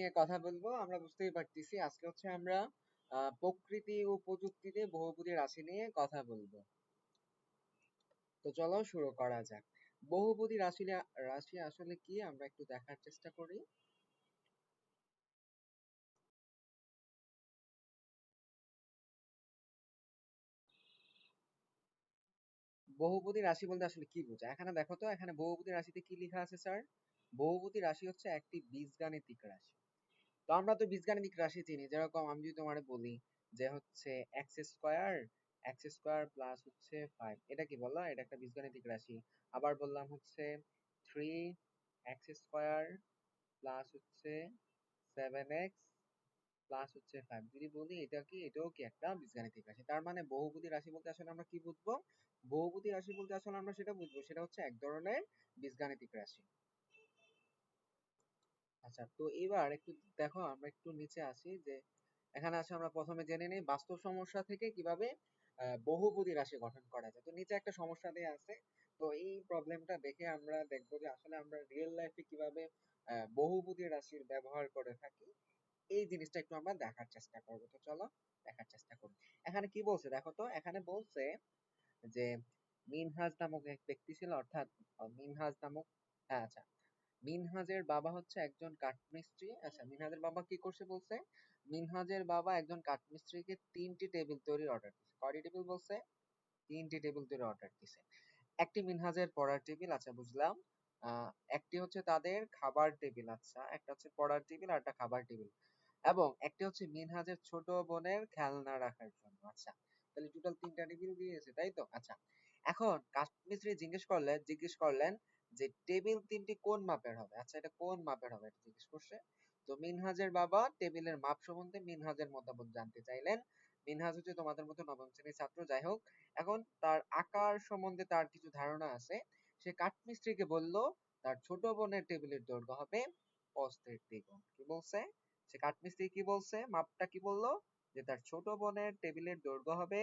নিয়ে কথা বলব। আমরা বুঝতেই পারতেছি। আজকে হচ্ছে আমরা প্রকৃতি ও প্রযুক্তিতে বহুপদী রাশি নিয়ে কথা বলব। তো চলো শুরু করা যাক। বহুপদী রাশি রাশি আসলে কি? আমরা একটু দেখার চেষ্টা করি। বহুপদী রাশি বলতে আসলে কি বোঝায়? এখানে দেখো তো, এখানে বহুপদী রাশিতে কি লেখা আছে, স্যার? বহুপদী রাশি হচ্ছে একটি বীজগাণিতিক রাশি। তো আমরা তো বীজগাণিতিক রাশি চিনি। যেরকম আমি যদি তোমার বলি যে হচ্ছে x square x square plus হচ্ছে ফাইভ এটা কি বললাম এটা একটা বীজগাণিতিক রাশি। আবার বললাম হচ্ছে থ্রি এক্স স্কোয়ার প্লাস হচ্ছে সেভেন এক্স প্লাস হচ্ছে ফাইভ যদি বলি এটা কি? এটাও কি একটা বীজগাণিতিক রাশি। তার মানে বহুপদী রাশি বলতে আসলে আমরা কি বুঝব? বহুপদী রাশি বলতে আসলে আমরা সেটা বুঝব। সেটা হচ্ছে এক ধরনের বীজগাণিতিক রাশি। আচ্ছা তো এবার একটু দেখো আমরা একটু নিচে আসি যে, এখানে আছে আমরা প্রথমে জেনে নিই বাস্তব সমস্যা থেকে কীভাবে বহুপদী রাশি গঠন করা যায়। তো নিচে একটা সমস্যা দেয়া আছে। তো এই প্রবলেমটা দেখে আমরা দেখব যে আসলে আমরা রিয়েল লাইফে কীভাবে বহুপদী রাশির ব্যবহার করে থাকি। এই জিনিসটা একটু আমরা দেখার চেষ্টা করব। তো চলো দেখার চেষ্টা করি। এখানে কি বলছে দেখো তো, এখানে বলছে যে, মিনহাজ নামক এক ব্যক্তি ছিল, অর্থাৎ মিনহাজ নামক হ্যাঁ আচ্ছা। মিনহাজের বাবা হচ্ছে একজন কাঠমিস্ত্রি। আচ্ছা মিনহাজের বাবা কি করছে বলছে? মিনহাজের বাবা একজন কাঠমিস্ত্রিকে তিনটি টেবিল তৈরির অর্ডার দিচ্ছে কয়টি টেবিল বলছে? তিনটি টেবিল তৈরির অর্ডার দিছে। একটি মিনহাজের পড়ার টেবিল আচ্ছা বুঝলাম। একটি হচ্ছে তাদের খাবার টেবিল আচ্ছা। একটা হচ্ছে পড়ার টেবিল আর একটা খাবার টেবিল। এবং একটি হচ্ছে মিনহাজের ছোট বোনের খেলনা রাখার জন্য আচ্ছা। তাহলে টোটাল তিনটা টেবিল দিয়েছে, তাই তো? আচ্ছা এখন কাঠমিস্ত্রি জিজ্ঞেস করলেন জিজ্ঞেস করলেন যে টেবিল তিনটি কোন মাপের হবে? আচ্ছা এটা কোন মাপের হবে? এটা জিজ্ঞেস করছে। তো মিনহাজের বাবা টেবিলের মাপ সম্বন্ধে মিনহাজের মতামত জানতে চাইলেন। মিনহাজ হচ্ছে তোমাদের মতো নবম শ্রেণির ছাত্র। যাই হোক, এখন তার আকার সম্বন্ধে তার কিছু ধারণা আছে। সে কাঠমিস্ত্রিকে বলল, তার ছোট বোনের টেবিলের দৈর্ঘ্য হবে প্রস্থের দ্বিগুণ। কি বলছে? সে কাঠমিস্ত্রি কি বলছে? মাপটা কি বলল? যে তার ছোট বোনের টেবিলের দৈর্ঘ্য হবে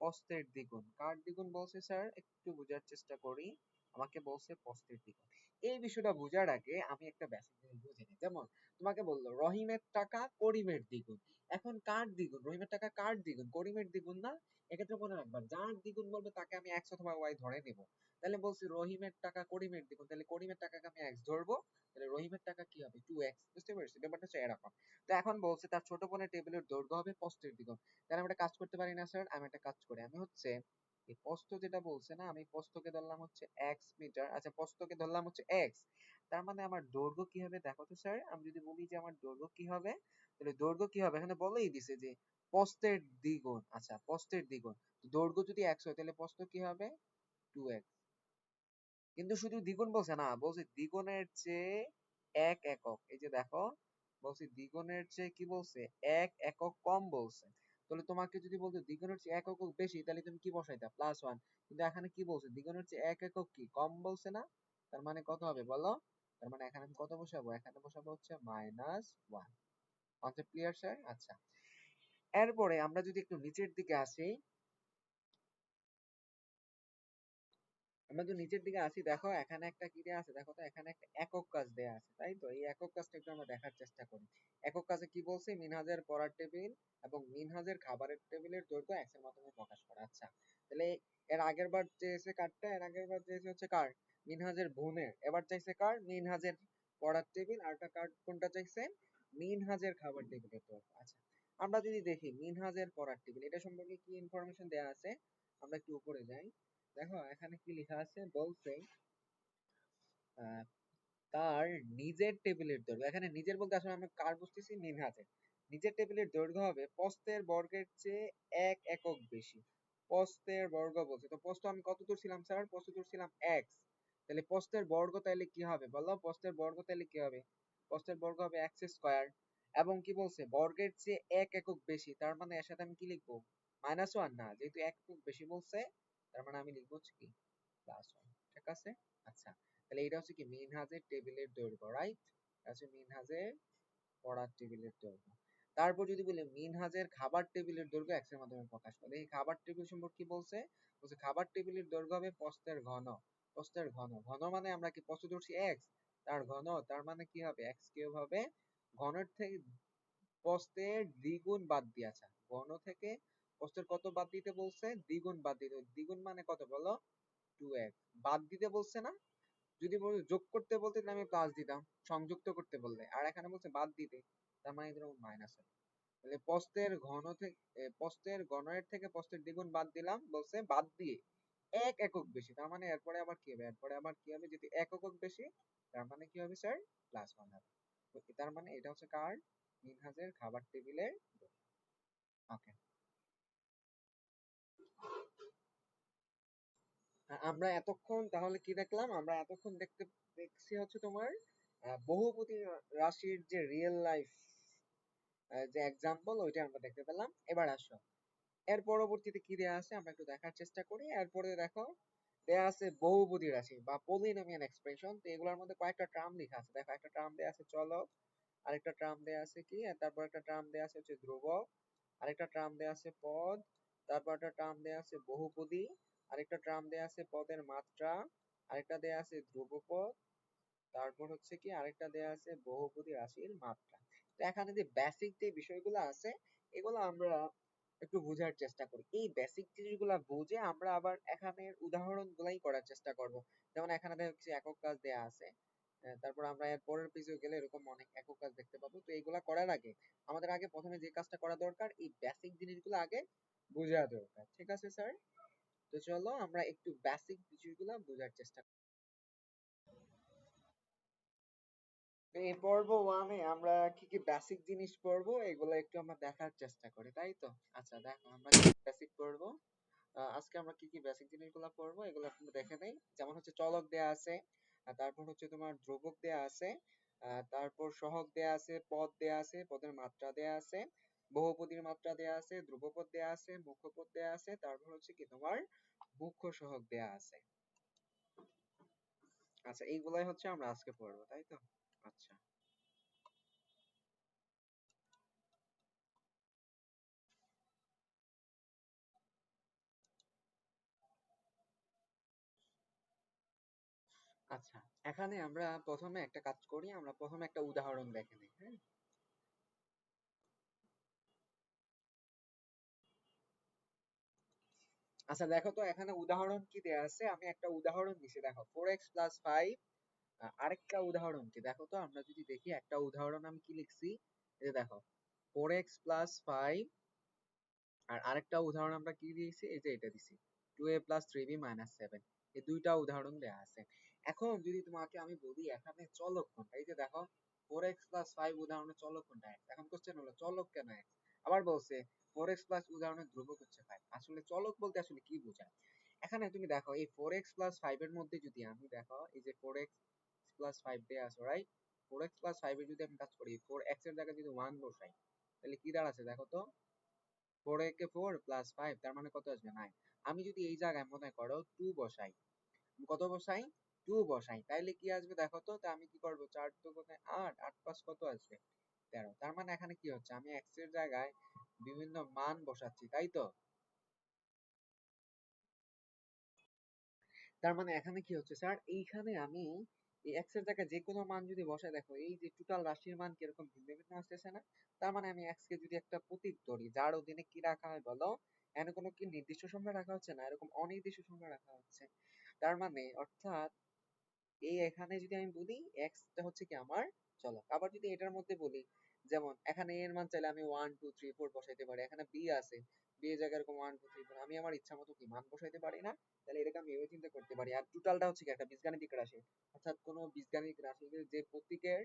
প্রস্থের দ্বিগুণ। কার দ্বিগুণ বলছে, স্যার? একটু বোঝার চেষ্টা করি। আমাকে বলছে প্রস্থের দ্বিগুণ এই বিষয়টা বোঝার আগে আমি একটা বেসিক জিনিস বুঝে নিই। যেমন তোমাকে বলল, রহিমের টাকা করিমের দ্বিগুণ। এখন কার দ্বিগুণ? রহিমের টাকা কার দ্বিগুণ? করিমের দ্বিগুণ না? এক্ষেত্রে মনে রাখবা, যার দ্বিগুণ বলবে তাকে আমি এক্স অথবা ওয়াই ধরে নেব। তাহলে বলছি রহিমের টাকা করিমের দ্বিগুণ। তাহলে করিমের টাকাকে আমি এক্স ধরবো। তাহলে রহিমের টাকা কি হবে? টু এক্স বুঝতে পারছি? ব্যাপারটা হচ্ছে এরকম। তো এখন বলছে তার ছোট বোনের টেবিলের দৈর্ঘ্য হবে প্রস্থের দ্বিগুণ। তাহলে আমি একটা কাজ করতে পারি না স্যার আমি একটা কাজ করি। আমি হচ্ছে এই প্রস্থ যেটা বলছে না, আমি প্রস্থকে ধরলাম হচ্ছে এক্স মিটার আচ্ছা প্রস্থকে ধরলাম হচ্ছে এক্স তার মানে আমার দৈর্ঘ্য কি হবে দেখো তো স্যার আমি যদি বলি যে আমার দৈর্ঘ্য কি হবে, তাহলে দৈর্ঘ্য কি হবে? এখানে বলেই দিছে যে প্রস্থের দ্বিগুণ আচ্ছা প্রস্থের দ্বিগুণ দৈর্ঘ্য যদি এক্স হয় তাহলে প্রস্থ কি হবে? টু এক্স কিন্তু শুধু দ্বিগুণ বলছে না, বলছে দ্বিগুণের চেয়ে এক একক, এই যে দেখো, বলছে দ্বিগুণের চেয়ে কি বলছে? এক একক কম বলছে তাহলে তোমাকে যদি বলতো দ্বিগুণের চেয়ে এক একক বেশি, তাহলে তুমি কি বসাইতা? প্লাস ওয়ান কিন্তু এখানে কি বলছে? দ্বিগুণের চেয়ে এক একক কি? কম বলছে না? তার মানে কত হবে বলো? তার মানে এখানে আমি কত বসাবো? এখানে বসাবো হচ্ছে minus one concept clear sir আচ্ছা। এরপরে আমরা যদি একটু নিচের দিকে আসি আমরা যদি নিচের দিকে আসি, দেখো এখানে একটা কি দেয়া আছে? দেখো তো এখানে একটা একক কাজ দেয়া আছে, তাই তো? এই একক কাজটা একটু আমরা দেখার চেষ্টা করি। একক কাজে কি বলছে? মিনহাজের পড়ার টেবিল এবং মিনহাজের খাবারের টেবিলের দৈর্ঘ্য এক্স মাধ্যমে প্রকাশ করা। আচ্ছা তাহলে এর আগের বার চেয়েছে কারটা? এর আগের বার চেয়েছে হচ্ছে কার? মিনহাজের বোনের। এবার চাইছে কার? মিনহাজের পড়ার টেবিল। আর একটা কার, কোনটা চাইছে? মিনহাজের খাবার টেবিলের দৈর্ঘ্য। আচ্ছা আমরা যদি দেখি মিনহাজের পড়ার টেবিল, এটা সম্পর্কে কি ইনফরমেশন দেয়া আছে? আমরা একটু উপরে যাই। দেখো, এখানে কি লেখা আছে? বলছে তার নিজের টেবিলের দৈর্ঘ্য, এখানে নিজের বলতে আসলে আমরা কার বুঝতেছি? মিনহাজের নিজের টেবিলের দৈর্ঘ্য হবে প্রস্থের বর্গের চেয়ে এক একক বেশি। প্রস্থের বর্গ বলছে, তো প্রস্থ আমি কত দূর ছিলাম, স্যার? প্রস্থ দূর ছিলাম এক্স তাহলে প্রস্থের বর্গ তাহলে কি হবে? বলো প্রস্থের বর্গ তাহলে কি হবে? প্রস্থের বর্গ হবে এক্স স্কোয়ার এবং কি বলছে? বর্গের চেয়ে এক একক বেশি, তার মানে এর সাথে আমি কি লিখব? মাইনাস ওয়ান না, যেহেতু এক একক বেশি বলছে তার মানে আমি লিখব কি? প্লাস ওয়ান ঠিক আছে? আচ্ছা তাহলে এটা হচ্ছে কি? মিনহাজের টেবিলের দৈর্ঘ্য রাইট আছে মিনহাজের পড়ার টেবিলের দৈর্ঘ্য। তারপর যদি বলি মিনহাজের খাবার টেবিলের দৈর্ঘ্য এক্সের মাধ্যমে প্রকাশ করে, এই খাবার টেবিল সম্পর্কে কি বলছে? বলছে খাবার টেবিলের দৈর্ঘ্য হবে প্রস্থের ঘন প্রস্থের ঘন। ঘন মানে আমরা কি প্রস্থ ধরছি? এক্স তার ঘন, তার মানে কি হবে? এক্স কিউব হবে ঘনের থেকে, প্রস্থের দ্বিগুণ বাদ দিয়েছে ঘন থেকে প্রস্থের কত বাদ দিতে বলছে? দ্বিগুণ বাদ দিতে দ্বিগুণ মানে কত বলো? টু এক্স বাদ দিতে বলছে না? যদি যোগ করতে বলতে, তাহলে আমি প্লাস দিতাম। সংযুক্ত করতে বললে। আর এখানে বলছে বাদ দিতে। তার মানে এদের মাইনাস হবে তাহলে প্রস্থের ঘন থেকে প্রস্থের ঘনের থেকে প্রস্থের দ্বিগুণ বাদ দিলাম। বলছে বাদ দিয়ে এক একক বেশি। তার মানে এরপরে আবার কি হবে? এরপরে আবার কি হবে? যদি এক একক বেশি, তার মানে কি হবে স্যার প্লাস ওয়ান হবে। তার মানে এটা হচ্ছে কার মিনহাজের খাবার টেবিলের ওকে আমরা এতক্ষণ তাহলে কি দেখলাম? আমরা এতক্ষণ দেখতে দেখছি হচ্ছে তোমার বহুপতি রাশির যে রিয়েল লাইফ যে এক্সাম্পল ওইটা আমরা দেখতে পেলাম। এবার আসো। এর পরবর্তীতে কি দেয়া আছে? আমরা একটু দেখার চেষ্টা করি। এরপরে দেখো, দেয়া আছে বহুপদী রাশি বা পলিনোমিয়াল এক্সপ্রেশন তো এগুলোর মধ্যে কয়েকটা টার্ম লেখা আছে। দেখো, একটা টার্ম দেয়া আছে চলক, আরেকটা টার্ম দেয়া আছে কি? তারপর একটা টার্ম দেয়া আছে হচ্ছে ধ্রুবক, আরেকটা টার্ম দেয়া আছে পদ তারপর একটা টার্ম দেয়া আছে বহুপদী, আরেকটা টার্ম দেয়া আছে পদের মাত্রা, আরেকটা দেয়া আছে ধ্রুবপদ, তারপর হচ্ছে কি আরেকটা দেয়া আছে বহুপদী রাশির মাত্রা। তো এখানে যে বেসিক যে বিষয়গুলো আছে, এগুলো আমরা একটু বোঝার চেষ্টা করি। এই বেসিক জিনিসগুলো বুঝে আমরা আবার এখানের উদাহরণগুলাই করার চেষ্টা করব। যেমন এখানে দেখছি একক কাজ দেয়া আছে তারপর আমরা এর পরের পেজে গেলে এরকম অনেক একক কাজ দেখতে পাবো। তো এইগুলা করার আগে, আমাদের আগে প্রথমে যে কাজটা করা দরকার, এই বেসিক জিনিসগুলো আগে বোঝা দরকার ঠিক আছে স্যার তো চলো আমরা একটু বেসিক বিষয়গুলো বোঝার চেষ্টা করি। এই পর্ব ওয়ানে আমরা কি কি বেসিক জিনিস পড়ব, এগুলো একটু আমরা দেখার চেষ্টা করি, তাই তো? আচ্ছা দেখো আমরা কি বেসিক পড়ব। আজকে আমরা কি কি বেসিক জিনিসগুলো পড়ব, এগুলো একটু দেখে নেই। যেমন হচ্ছে চলক দেয়া আছে তারপর হচ্ছে তোমার ধ্রুবক দেয়া আছে তারপর সহগ দেয়া আছে, পদ দেয়া আছে, পদের মাত্রা দেয়া আছে বহুপদীর মাত্রা দেয়া আছে, ধ্রুবপদ দেয়া আছে মুখ্যপদ দেয়া আছে, তারপর হচ্ছে কি তোমার মুখ্য সহগ দেয়া আছে। আচ্ছা এইগুলাই হচ্ছে আমরা আজকে পড়ব, তাই তো? আচ্ছা। আচ্ছা এখানে আমরা প্রথমে একটা কাজ করি, আমরা প্রথমে একটা উদাহরণ দেখে নিই হ্যাঁ? আচ্ছা দেখো তো এখানে উদাহরণ কি দেয়া আছে? আমি একটা উদাহরণ দিছি দেখো ফোর এক্স প্লাস ফাইভ আরেকটা উদাহরণ কি? দেখো তো, আমরা যদি দেখি, একটা উদাহরণ আমি কি লিখছি? এই যে দেখো ফোর এক্স প্লাস ফাইভ আর আরেকটা উদাহরণ আমরা কি দিয়েছি? এই যে এটা দিছি two a plus three b minus seven এই দুইটা উদাহরণ দেয়া আছে। এখন যদি তোমাকে আমি বলি, এখানে চলক কোনটা এই যে দেখো ফোর এক্স প্লাস ফাইভ উদাহরণে চলক কোনটা এখন কোশ্চেন হলো, চলক কেন আবার বলছে ফোর এক্স প্লাস উদাহরণে ধ্রুবক হচ্ছে ফাইভ আসলে চলক বলতে আসলে কি বোঝায়? এখানে তুমি দেখো, এই ফোর এক্স প্লাস ফাইভ এর মধ্যে যদি আমি দেখো, এই যে ফোর এক্স প্লাস ফাইভ দেয়া আছে right four x plus five যদি আমি কাজ করি ফোর এক্সের জায়গায় যদি ওয়ান বসাই, তাহলে কি দাঁড়াচ্ছে দেখো তো? ফোর একে ফোর প্লাস ফাইভ তার মানে কত আসবে নাইন আমি যদি এই জায়গায় মনে করো টু বসাই কত বসাই? টু বসাই। তাইলে কি আসবে দেখো তো? তা আমি কি করব? চার দুগুণে আট আট পাঁচ কত আসবে? তেরো। তার মানে এখানে কি হচ্ছে? আমি এক্সের জায়গায় বিভিন্ন মান বসাচ্ছি, তাই তো? তার মানে এখানে কি হচ্ছে স্যার? এইখানে আমি এই এক্সের জায়গায় যে কোনো মান যদি বসাই, দেখো এই যে টোটাল রাশির মান কীরকম ভিন্ন ভিন্ন আসতেছে না? তার মানে আমি এক্স কে যদি একটা প্রতীক ধরি, যার অধীনে কি রাখা হয় বলো? এখানে কোনো কি নির্দিষ্ট সংখ্যা রাখা হচ্ছে না? এরকম অনির্দিষ্ট সংখ্যা রাখা হচ্ছে। তার মানে অর্থাৎ এই এখানে যদি আমি বলি এক্স টা হচ্ছে কি আমার চলক। আবার যদি এটার মধ্যে বলি যেমন, এখানে এর মান চাইলে আমি ওয়ান টু থ্রি ফোর বসাইতে পারি। এখানে বি আছে। বি এর জায়গায় এরকম ওয়ান টু থ্রি ফোর আমি আমার ইচ্ছা মতো কি মান বসাইতে পারি না? তাহলে এটাকে আমি এভাবে চিন্তা করতে পারি। আর টোটালটা হচ্ছে কি একটা বীজগাণিতিক রাশি। অর্থাৎ কোনো বীজগাণিতিক রাশি যে প্রতীকের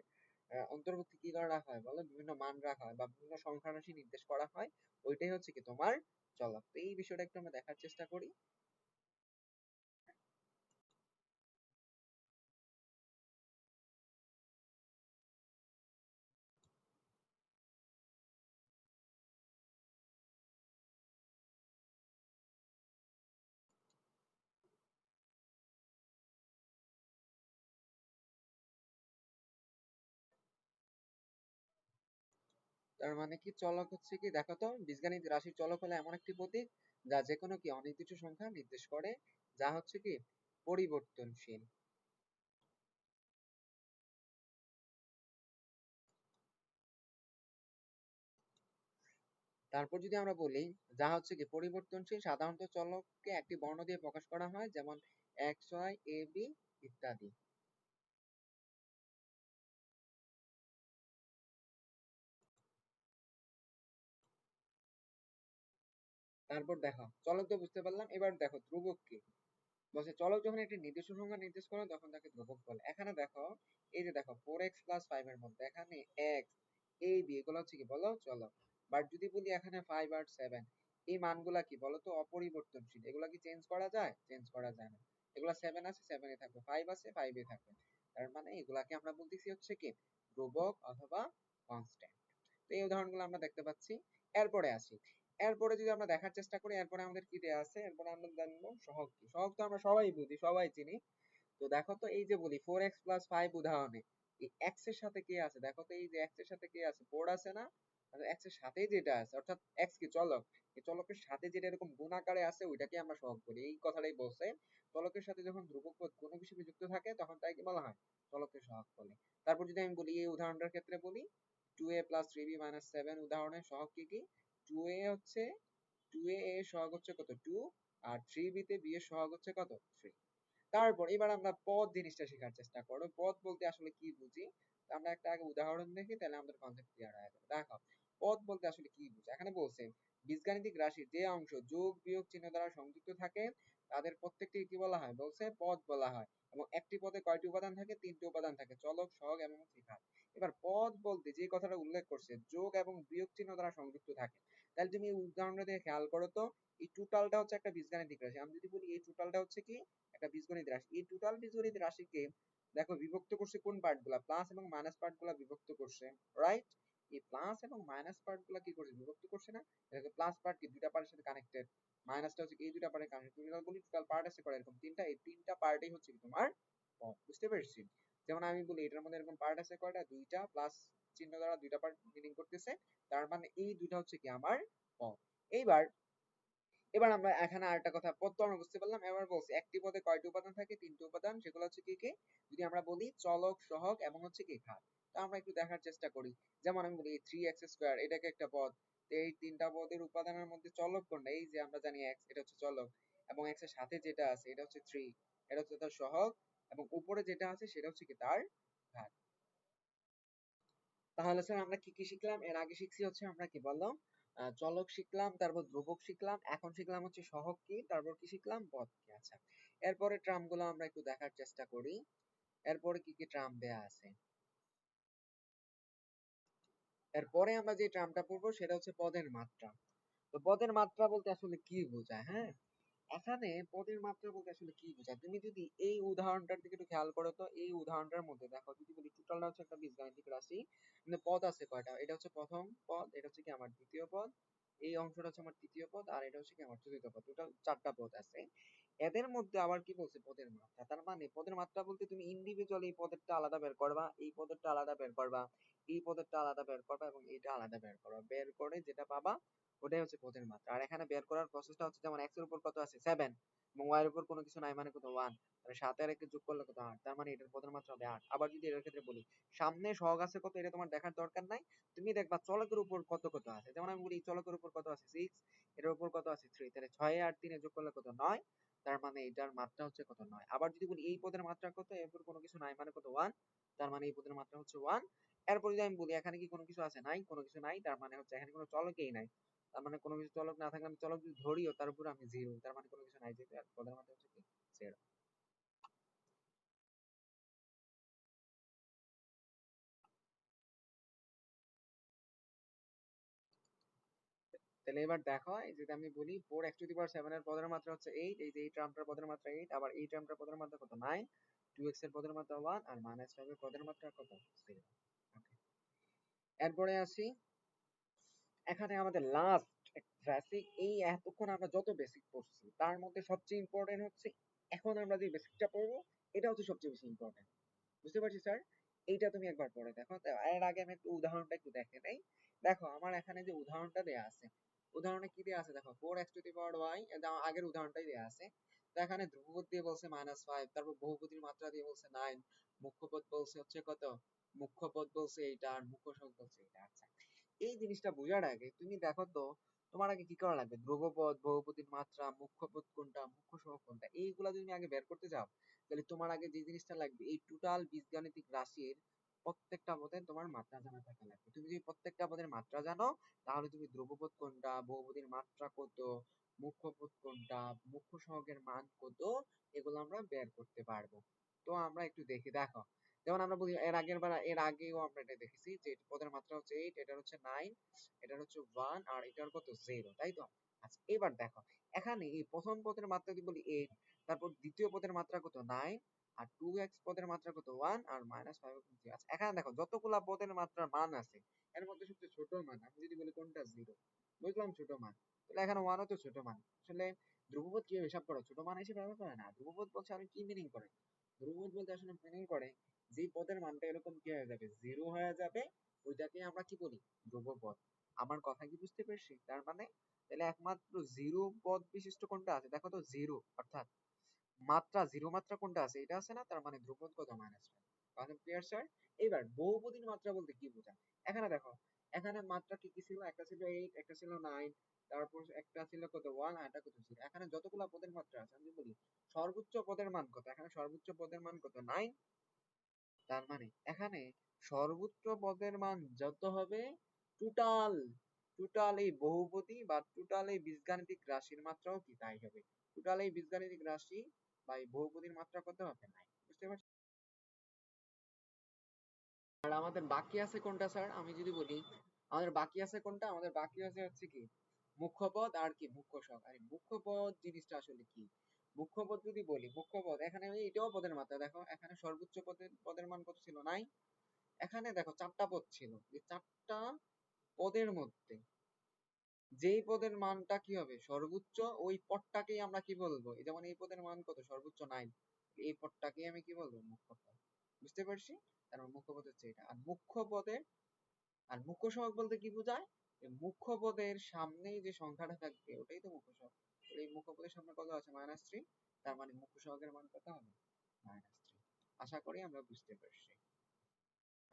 অন্তর্ভুক্তি কি করা হয় বলো? বিভিন্ন মান রাখা হয় বা বিভিন্ন সংখ্যা রাশি নির্দেশ করা হয়, ওইটাই হচ্ছে কি তোমার চলক। তো এই বিষয়টা একটু আমরা দেখার চেষ্টা করি। তার মানে কি চলক হচ্ছে কি? দেখো তো, বীজগণিত রাশির চলক হলো এমন একটি প্রতীক যা যে কোনো কি অনির্দিষ্ট সংখ্যা নির্দেশ করে, যা হচ্ছে কি? পরিবর্তনশীল। তারপর যদি আমরা বলি যা হচ্ছে কি? পরিবর্তনশীল সাধারণত চলককে একটি বর্ণ দিয়ে প্রকাশ করা হয়, যেমন এক্স, ওয়াই, এ, বি, ইত্যাদি। তারপর দেখো। চলক তো বুঝতে পারলাম, এবার দেখো ধ্রুবক কি? বলছে, চলক যখন একটি নির্দিষ্ট সংখ্যা নির্দেশ করে, তখন তাকে ধ্রুবক বলে। এখানে দেখো, এই যে দেখো ফোর এক্স প্লাস ফাইভ এর মধ্যে, এখানে এক্স এ বি এগুলো হচ্ছে কি বলো? চলক। বাট যদি বলি এখানে ফাইভ আর সেভেন এই মানগুলা কি বলতো অপরিবর্তনশীল। এগুলা কি চেঞ্জ করা যায়? চেঞ্জ করা যায় না। এগুলা সেভেন আছে সেভেনে থাকবে ফাইভ আছে ফাইভে থাকবে। তার মানে এগুলাকে আমরা বলতেছি হচ্ছে কি? ধ্রুবক অথবা কনস্ট্যান্ট তো এই উদাহরণগুলো আমরা দেখতে পাচ্ছি। এরপরে আসি। এরপরে যদি আমরা দেখার চেষ্টা করি, এরপরে আমাদের কি দেয়া আছে? এরপরে আমরা জানব সহগ কি? সহগ তো আমরা সবাই বুঝি, সবাই চিনি। তো দেখো তো এই যে বলি ফোর এক্স প্লাস ফাইভ উদাহরণে, এই এক্সের সাথে কে আছে? দেখো তো এই যে এক্সের সাথে কে আছে? ফোর আছে না? এক্সের সাথেই যেটা আছে, অর্থাৎ এক্স কি? চলক। এই চলকের সাথে যেটা এরকম গুণ আকারে আছে, ওইটাকে আমরা সহগ বলি। এই কথাটাই বলছে, চলকের সাথে যখন ধ্রুবক পদ কোনো কিছু যুক্ত থাকে, তখন তাই কি বলা হয়? চলকের সহগ বলে। তারপর যদি আমি বলি, এই উদাহরণটার ক্ষেত্রে বলি two a plus three b minus seven উদাহরণের সহগ কি কি? টু এ হচ্ছে টু এ এর সহগ হচ্ছে কত? টু আর থ্রি তে বি এর সহগ হচ্ছে কত? থ্রি তারপর এবার আমরা পদ জিনিসটা শেখার চেষ্টা করো পদ বলতে আসলে কি বুঝি? আমরা একটা আগে উদাহরণ দেখি, তাহলে আমাদের কনসেপ্ট ক্লিয়ার হয়ে যাবে। দেখো, পদ বলতে আসলে কি বুঝি? এখানে বলছে, বীজগাণিতিক রাশির যে অংশ যোগ বিয়োগ চিহ্ন দ্বারা সংযুক্ত থাকে, তাদের প্রত্যেকটি কি বলা হয়? বলছে পদ বলা হয়। এবং একটি পদে কয়টি উপাদান থাকে? তিনটি উপাদান থাকে। চলক, সহগ এবং ত্রিঘাত। এবার পদ বলতে যে কথাটা উল্লেখ করছে, যোগ এবং বিয়োগ চিহ্ন দ্বারা সংযুক্ত থাকে। তাহলে তুমি উদাহরণটা দিয়ে খেয়াল করো তো, এই টোটালটা হচ্ছে একটা বীজগাণিতিক রাশি। আমি যদি বলি এই টোটালটা হচ্ছে কি? একটা বীজগণিত রাশি। এই টোটাল বীজগণিত রাশিকে দেখো বিভক্ত করছে কোন পার্টগুলা প্লাস এবং মাইনাস পার্টগুলা বিভক্ত করছে রাইট এই প্লাস এবং মাইনাস পার্টগুলা কি করছে? বিভক্ত করছে না? এটাকে প্লাস পার্ট কি? দুইটা পার্টের সাথে কানেক্টেড মাইনাসটা হচ্ছে এই দুইটা পার্টের কানেক্টেড টোটাল বলি টোটাল পার্ট আছে করে এরকম তিনটা, এই তিনটা পার্টই হচ্ছে কি তোমার বুঝতে পেরেছি? যেমন আমি বলি এটার মধ্যে এরকম পার্ট আছে কয়টা? দুইটা প্লাস চিহ্ন দ্বারা দুইটা পার্ট মিনিং করতেছে, তার মানে এই দুইটা হচ্ছে কি আমার পদ এইবার, এবার আমরা এখানে আরেকটা কথা পদ তো আমরা বুঝতে পারলাম, এবার বলছি, একটি পদে কয়টি উপাদান থাকে? তিনটি উপাদান, সেগুলো হচ্ছে কি কি? যদি আমরা বলি চলক সহগ এবং হচ্ছে কি ঘাত, তা আমরা একটু দেখার চেষ্টা করি। যেমন আমি বলি থ্রি এক্স স্কোয়ার এটাকে একটা পদ এই তিনটা পদের উপাদানের মধ্যে চলক কোনটা? এই যে আমরা জানি এক্স এটা হচ্ছে চলক। এবং এক্সের সাথে যেটা আছে, এটা হচ্ছে থ্রি এটা হচ্ছে তার সহগ এবং উপরে যেটা আছে, সেটা হচ্ছে কি তার ঘাত তাহলে স্যার আমরা কি কি শিখলাম? এর আগে শিখছি হচ্ছে আমরা কি বললাম? চলক শিখলাম, তারপর ধ্রুবক শিখলাম। এখন শিখলাম হচ্ছে সহগ কি? তারপর কি শিখলাম? পদ কি? আচ্ছা। এরপরে ট্রামগুলো আমরা একটু দেখার চেষ্টা করি। এরপরে কি কি ট্রাম দেয়া আছে? এরপরে আমরা যে ট্রামটা পড়ব সেটা হচ্ছে পদের মাত্রা। তো পদের মাত্রা বলতে আসলে কি বোঝায় হ্যাঁ? এখানে পদের মাত্রা বলতে আসলে কি বোঝায়? তুমি যদি এই উদাহরণটার দিকে একটু খেয়াল করো তো, এই উদাহরণটার মধ্যে দেখো, যদি বলি টোটালটা হচ্ছে একটা বীজগাণিতিক রাশি মানে পদ আছে কয়টা? এটা হচ্ছে প্রথম পদ, এটা হচ্ছে কি আমার দ্বিতীয় পদ, এই অংশটা হচ্ছে আমার তৃতীয় পদ, আর এটা হচ্ছে কি আমার চতুর্থ পদ। টোটাল চারটা পদ আছে। এদের মধ্যে আবার কি বলছে? পদের মাত্রা। তার মানে পদের মাত্রা বলতে তুমি ইন্ডিভিজুয়ালি এই পদেরটা আলাদা বের করবা, এই পদেরটা আলাদা বের করবা। এই পদেরটা আলাদা বের করবা এবং এইটা আলাদা বের করবা। বের করে যেটা পাবা, ওটাই হচ্ছে পদের মাত্রা। আর এখানে বের করার প্রসেসটা হচ্ছে যেমন x এর উপর কত আছে? 7 এবং y এর উপর কোনো কিছু নাই মানে কত 1 তাহলে 7 আর 1 যোগ করলে কত 8 তার মানে এটার পদের মাত্রা হবে 8 আবার যদি এর ক্ষেত্রে বলি, সামনে সহগ আছে কত? এটা তোমার দেখার দরকার নাই। তুমি দেখবা চলকের উপর কত কত আছে? যেমন আমি বলি চলকের উপর কত আছে? 6 এর উপর কত আছে? 3 তাহলে 6 আর 3 যোগ করলে কত? 9 তার মানে এটার মাত্রা হচ্ছে কত? 9 আবার যদি বলি, এই পদের মাত্রা কত? এর উপর কোনো কিছু নাই মানে কত? 1 তার মানে এই পদের মাত্রা হচ্ছে 1 এরপর যদি আমি বলি, এখানে কি কোনো কিছু আছে নাই? কোনো কিছু নাই? তার মানে হচ্ছে এখানে কোনো চলকই নাই। তার মানে কোনো কিছু চলক না থাকলে আমি চলক যদি ধরিও, তার উপর আমি জিরো তার মানে কোনো কিছু নাই। যেহেতু পদের মাত্রা হচ্ছে কি? জিরো তাহলে এবার দেখো, এই যে আমি বলি four x to the power seven এর পদের মাত্রা হচ্ছে এইট এই যে এই টার্মটার পদের মাত্রা এইট আবার এই টার্মটার পদের মাত্রা কত? নাইন টু এক্সের পদের মাত্রা ওয়ান আর মাইনাস ফাইভ এর পদের মাত্রা কত? জিরো এরপরে আসি। এখানে আমাদের লাস্ট বেসিক এই এতক্ষণ আমরা যত বেসিক পড়ছি, তার মধ্যে সবচেয়ে ইম্পর্টেন্ট হচ্ছে এখন আমরা যে বেসিকটা পড়ব, এটা হচ্ছে সবচেয়ে বেশি ইম্পর্টেন্ট বুঝতে পারছি স্যার এইটা তুমি একবার পড়ে দেখো। এর আগে আমি একটু উদাহরণটা একটু দেখে নেই। দেখো, আমার এখানে যে উদাহরণটা দেয়া আছে, উদাহরণে কি দেয়া আছে? দেখো four x to the power y আগের উদাহরণটাই দেয়া আছে। তো এখানে ধ্রুবপদ দিয়ে বলছে মাইনাস ফাইভ তারপর বহুপদীর মাত্রা দিয়ে বলছে নাইন মুখ্য পদ বলছে হচ্ছে কত? মুখ্য পদ বলছে এইটা আর মুখ্য সহগ বলছে এইটা আচ্ছা এই জিনিসটা বোঝার আগে তুমি দেখো তো, তোমার আগে কি করা লাগবে? ধ্রুবপদ বহুপদীর মাত্রা মুখ্য পদ কোনটা মুখ্য সহগ কোনটা, এইগুলা তুমি আগে বের করতে যাও তাহলে তোমার আগে যে জিনিসটা লাগবে, এই টোটাল বীজগাণিতিক রাশির প্রত্যেকটা পদের তোমার মাত্রা জানা থাকা লাগবে। তুমি যদি প্রত্যেকটা পদের মাত্রা জানো, তাহলে তুমি ধ্রুবপদ কোনটা বহুপদীর মাত্রা কত মুখ্য পদ কোনটা মুখ্য সহগের মান কত, এগুলো আমরা বের করতে পারব। তো আমরা একটু দেখি, দেখো। যেমন আমরা বলি, এর আগের বার, এর আগেও আমরা এটা দেখেছি যে পদের মাত্রা হচ্ছে এইট এটার হচ্ছে নাইন এটার হচ্ছে ওয়ান আর এটার কত? জিরো তাই তো? আচ্ছা এবার দেখো, এখানে এই প্রথম পদের মাত্রা যদি বলি এইট তারপর দ্বিতীয় পদের মাত্রা কত? নাইন আর টু এক্স পদের মাত্রা কত? ওয়ান আর মাইনাস ফাইভ আচ্ছা এখানে দেখো, যতগুলা পদের মাত্রার মান আছে, এর মধ্যে সবচেয়ে ছোট মান, আমি যদি বলি কোনটা? জিরো বুঝলাম ছোট মান, তাহলে এখানে ওয়ানও তো ছোট মান, আসলে ধ্রুবপদ কি হিসাব করো? ছোট মান হিসেবে ব্যবহার করে না, ধ্রুবপদ বলছে আমি কি মিনিং করে? ধ্রুবপদ বলতে আসলে মিনিং করে যে পদের মানটা এরকম কি হয়ে যাবে? জিরো হয়ে যাবে, ওইটাকে আমরা কি বলি? ধ্রুবপদ আমার কথা কি বুঝতে পারছি? তার মানে তাহলে একমাত্র জিরো পদ বিশিষ্ট কোনটা আছে? দেখো তো জিরো অর্থাৎ মাত্রা জিরো মাত্রা কোনটা আছে? এটা আছে না? তার মানে ধ্রুবপদ কত মাইনাস ওয়ান ক্লিয়ার স্যার এবার বহুপদীর মাত্রা বলতে কি বোঝায়? এখানে দেখো, এখানে মাত্রা কি কি ছিল? একটা ছিল এইট একটা ছিল নাইন তারপর একটা ছিল কত? ওয়ান আর একটা কত ছিল? এখানে যতগুলা পদের মাত্রা আছে, আমি বলি সর্বোচ্চ পদের মান কত? এখানে সর্বোচ্চ পদের মান কত? নাইন তার মানে এখানে সর্বোচ্চ পদের মান যত হবে টোটাল টোটাল এই বহুপদী বা টোটাল এই বীজগাণিতিক রাশির মাত্রাও কি? তাই হবে। টোটাল এই বীজগাণিতিক রাশি বা এই বহুপদীর মাত্রা কত হবে? নাই। বুঝতে পারছেন? আর আমাদের বাকি আছে কোনটা, স্যার? আমি যদি বলি, আমাদের বাকি আছে কোনটা? আমাদের বাকি আছে হচ্ছে কি, মুখ্য পদ আর কি? মুখ্য সহগ। আরে মুখ্য পদ জিনিসটা আসলে কি? মুখ্য পদ যদি বলি মুখ্য পদ এখানে আমি এটাও পদের মাত্রা, দেখো, এখানে সর্বোচ্চ পদের পদের মান কত ছিল? নাই এখানে দেখো, চারটা পদ ছিল। এই চারটা পদের মধ্যে যেই পদের মানটা কি হবে? সর্বোচ্চ ওই পদটাকেই আমরা কি বলব? যেমন এই পদের মান কত? সর্বোচ্চ নাইন এই পদটাকেই আমি কি বলব? মুখ্য পদ বুঝতে পারছি? তার মুখ্য পদ হচ্ছে এটা। আর মুখ্য পদের আর মুখ্য সহগ বলতে কি বোঝায়? মুখ্য পদের সামনেই যে সংখ্যাটা থাকবে, ওটাই তো মুখ্য সহগ। এই মুখ্য পদের সামনে কত আছে মাইনাস থ্রি তার মানে মুখ্য সহগের মান কত হবে? মাইনাস থ্রি আশা করি আমরা বুঝতে পারছি।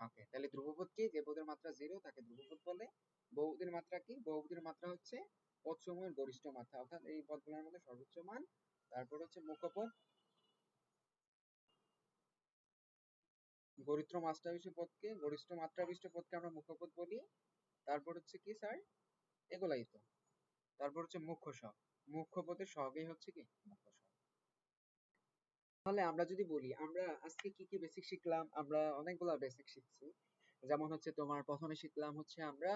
ওকে তাহলে ধ্রুবপদ কি? যে পদের মাত্রা জিরো তাকে ধ্রুবপদ বলে। বহুপদীর মাত্রা কি? বহুপদীর মাত্রা হচ্ছে পদসমূহের গরিষ্ঠ মাত্রা, অর্থাৎ এই পদগুলোর মধ্যে সর্বোচ্চ মান। তারপর হচ্ছে মুখ্যপদ গরিষ্ঠ মাত্রা বিশিষ্ট পদকে, গরিষ্ঠ মাত্রা বিশিষ্ট পদকে আমরা মুখ্যপদ বলি। তারপর হচ্ছে কি স্যার এগুলাই তো। তারপর হচ্ছে মুখ্য সহগ মুখ্য পদের সহগই হচ্ছে কি? তাহলে আমরা যদি বলি, আমরা আজকে কি কি বেসিক শিখলাম? আমরা অনেকগুলা বেসিক শিখছি। যেমন হচ্ছে তোমার প্রথমে শিখলাম হচ্ছে আমরা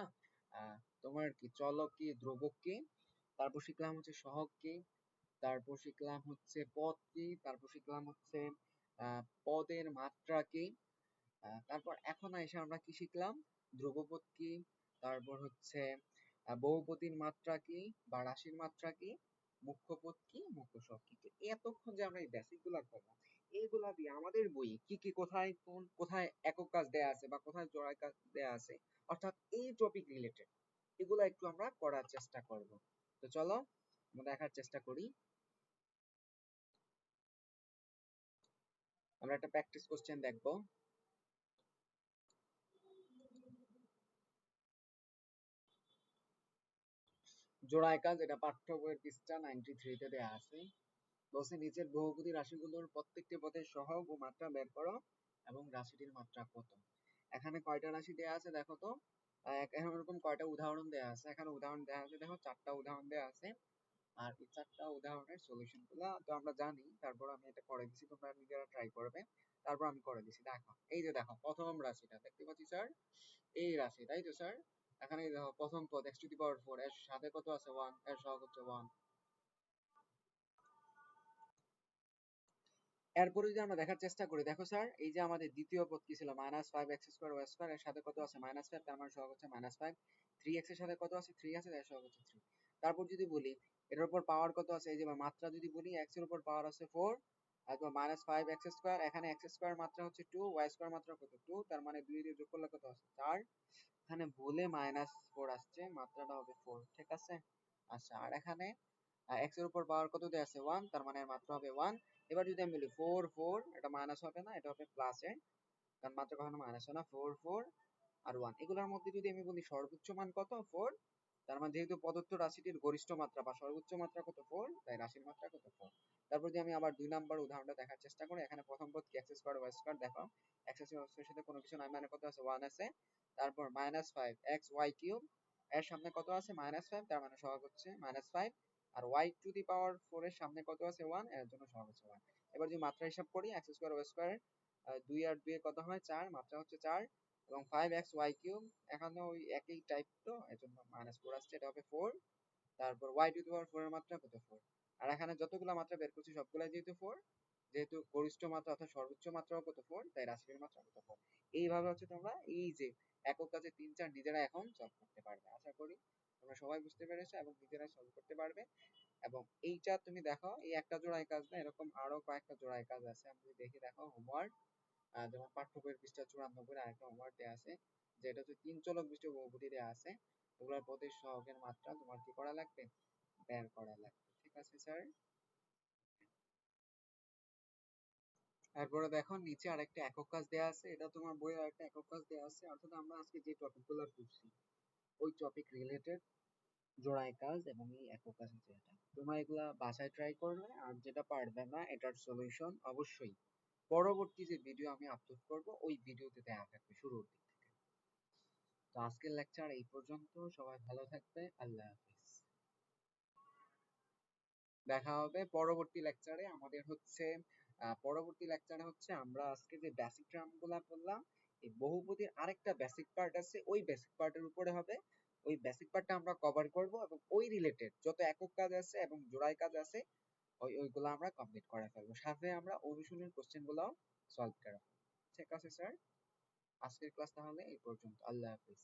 তোমার কি চলক কি, ধ্রুবক কি, তারপর শিখলাম হচ্ছে সহগ কি, তারপর শিখলাম হচ্ছে পদ কি, তারপর শিখলাম হচ্ছে পদের মাত্রা কি তারপর এখন এসে আমরা কি শিখলাম? ধ্রুবপদ কি, তারপর হচ্ছে আহ বহুপদীর মাত্রা কি? বা রাশির মাত্রা কি? মুখ্য পদ কি? মুখ্য সহগ কি এতক্ষণ যে আমরা এই বেসিকগুলা করলাম, এইগুলা দিয়ে আমাদের বইয়ে কি কি কোথায় কোন, কোথায় একক কাজ দেয়া আছে বা কোথায় জোড়ায় কাজ দেয়া আছে, অর্থাৎ এই টপিক রিলেটেড এগুলো একটু আমরা করার চেষ্টা করব। তো চলো, আমরা দেখার চেষ্টা করি। আমরা একটা প্র্যাকটিস কোশ্চেন দেখব। জোড়ায় কাজ এটা পাঠ্য বইয়ের পৃষ্ঠা নাইনটি থ্রিতে দেওয়া আছে। বলছে, নিচের বহুপদী রাশিগুলোর প্রত্যেকটি পদের সহগ ও মাত্রা বের করো এবং রাশিটির মাত্রা কত। এখানে কয়টা রাশি দেওয়া আছে দেখো তো? এখন এরকম কয়টা উদাহরণ দেওয়া আছে। এখানে উদাহরণ দেওয়া আছে, দেখো, চারটা উদাহরণ দেওয়া আছে। আর এই চারটা উদাহরণের সলিউশনগুলা তো আমরা জানি। তারপর আমি এটা করে দিছি, তোমরা নিজেরা ট্রাই করবে। তারপর আমি করে দিছি, দেখো। এই যে দেখো, প্রথম রাশিটা, দেখতে পাচ্ছি স্যার এই রাশি, তাই তো স্যার এখানে দেখো প্রথম পদ x টু দি পাওয়ার 4 এর সাথে কত আছে? 1 এর সহগ হচ্ছে 1 এরপরে যদি আমরা দেখার চেষ্টা করি, দেখো স্যার, এই যে আমাদের দ্বিতীয় পদ কি ছিল? Minus five x square y square, এর সাথে কত আছে? মাইনাস তার মানে সহগ হচ্ছে মাইনাস ফাইভ। থ্রি এক্সের সাথে কত আছে? থ্রি আছে এর সহগ হচ্ছে থ্রি। তারপর যদি বলি এটার উপর পাওয়ার কত আছে? এই যে মাত্রা যদি বলি, এক্সের উপর পাওয়ার আছে ফোর, আর মাইনাস ফাইভ এক্স স্কোয়ার, এখানে এক্স স্কোয়ার মাত্রা হচ্ছে টু, ওয়াই স্কোয়ার মাত্রা কত? টু, তার মানে দুই দিয়ে যোগ কত আছে? চার। এখানে ভুলে মাইনাস ফোর আসছে, মাত্রাটা হবে ফোর ঠিক আছে? আচ্ছা আর এখানে এক্সের উপর পাওয়ার কত দেওয়া আছে? ওয়ান তার মানে মাত্রা হবে ওয়ান এবার যদি আমি বলি ফোর ফোর এটা মাইনাস হবে না, এটা হবে প্লাস এ কারণ মাত্রা কখনো মাইনাস হয় না। ফোর ফোর আর ওয়ান এগুলোর মধ্যে যদি আমি বলি সর্বোচ্চ মান কত? ফোর তার মানে যেহেতু প্রদত্ত রাশিটির গরিষ্ঠ মাত্রা বা সর্বোচ্চ মাত্রা কত? ফোর তাই রাশির মাত্রা কত? ফোর তারপর যদি আমি আবার দুই নাম্বার উদাহরণটা দেখার চেষ্টা করি, এখানে প্রথম পদ কি? এক্স স্কোয়ার ওয়াই স্কোয়ার দেখো। এক্স স্কোয়ারের সাথে কোনো কিছু নাই মানে কত আছে? ওয়ান আছে। তারপর minus five x y cube এর সামনে কত আছে? মাইনাস ফাইভ তার মানে সহগ হচ্ছে minus five R y to the power four এর সামনে কত আছে? ওয়ানের জন্য সহগ হচ্ছে ওয়ান এবার যদি মাত্রা হিসাব করি এক্স স্কোয়ার ওয়াই স্কোয়ার দুই আর দুই কত হয়? চার, মাত্রা হচ্ছে চার, এবং ফাইভ এক্স ওয়াই কিউব এখানে ওই একই টাইপ তো এর জন্য মাইনাস ফোর আসছে, এটা হবে ফোর তারপর y to the power four এর মাত্রা কত? ফোর আর এখানে যতগুলো মাত্রা বের করছি, সবগুলাই যেহেতু ফোর যেহেতু গরিষ্ঠ মাত্রা অর্থাৎ সর্বোচ্চ মাত্রাও কত ফোর তাই রাশির মাত্রা কত ফোর এইভাবে হচ্ছে তোমরা এই যে একক কাজে তিন চার নিজেরা এখন সলভ করতে পারবে। আশা করি তোমরা সবাই বুঝতে পেরেছ এবং নিজেরা সলভ করতে পারবে। এবং এইটা তুমি দেখো, এই একটা জোড়ায় কাজ না, এরকম আরও কয়েকটা জোড়ায় কাজ আছে। আমি দেখি, দেখো হোমওয়ার্ক যেমন পাঠ্য বইয়ের পৃষ্ঠা চুরানব্বই আরেকটা হোমওয়ার্ক দেওয়া আছে, যেটা হচ্ছে তিন চলক বিশিষ্ট বহুপদী দেওয়া আছে। ওগুলোর প্রতি সহগের মাত্রা তোমার কি করা লাগবে? বের করা লাগবে। ঠিক আছে স্যার তারপরে দেখো নিচে আরেকটা একক কাজ দেওয়া আছে, এটা তোমার বইয়ে আরেকটা একক কাজ দেওয়া আছে, অর্থাৎ আমরা আজকে যে টপিকগুলো পড়ছি ওই টপিক রিলেটেড জোড়ায় কাজ এবং এই একক কাজ হচ্ছে এটা। তোমরা এগুলা বাসায় ট্রাই করবে আর যেটা পারবে না এটার সলিউশন অবশ্যই পরবর্তী যে ভিডিও আমি আপলোড করব, ওই ভিডিওতে দেওয়া থাকবে শুরুর দিক থেকে। তো আজকের লেকচার এই পর্যন্ত, সবাই ভালো থাকবে, আল্লাহ হাফিজ। দেখা হবে পরবর্তী লেকচারে আমাদের হচ্ছে পরবর্তী লেকচারে হচ্ছে আমরা আজকে যে বেসিক টার্মগুলো পড়লাম এই বহুপদীর আরেকটা বেসিক পার্ট আছে, ওই বেসিক পার্টের উপরে হবে। ওই বেসিক পার্টটা আমরা কভার করব এবং ওই রিলেটেড যত একক কাজ আছে এবং জোড়ায় কাজ আছে, ওই, ওইগুলো আমরা কমপ্লিট করে ফেলব। সাথে আমরা অনুশীলনের কোশ্চেনগুলোও সলভ করে ঠিক আছে স্যার আজকের ক্লাস তাহলে এই পর্যন্ত। আল্লাহ হাফিজ।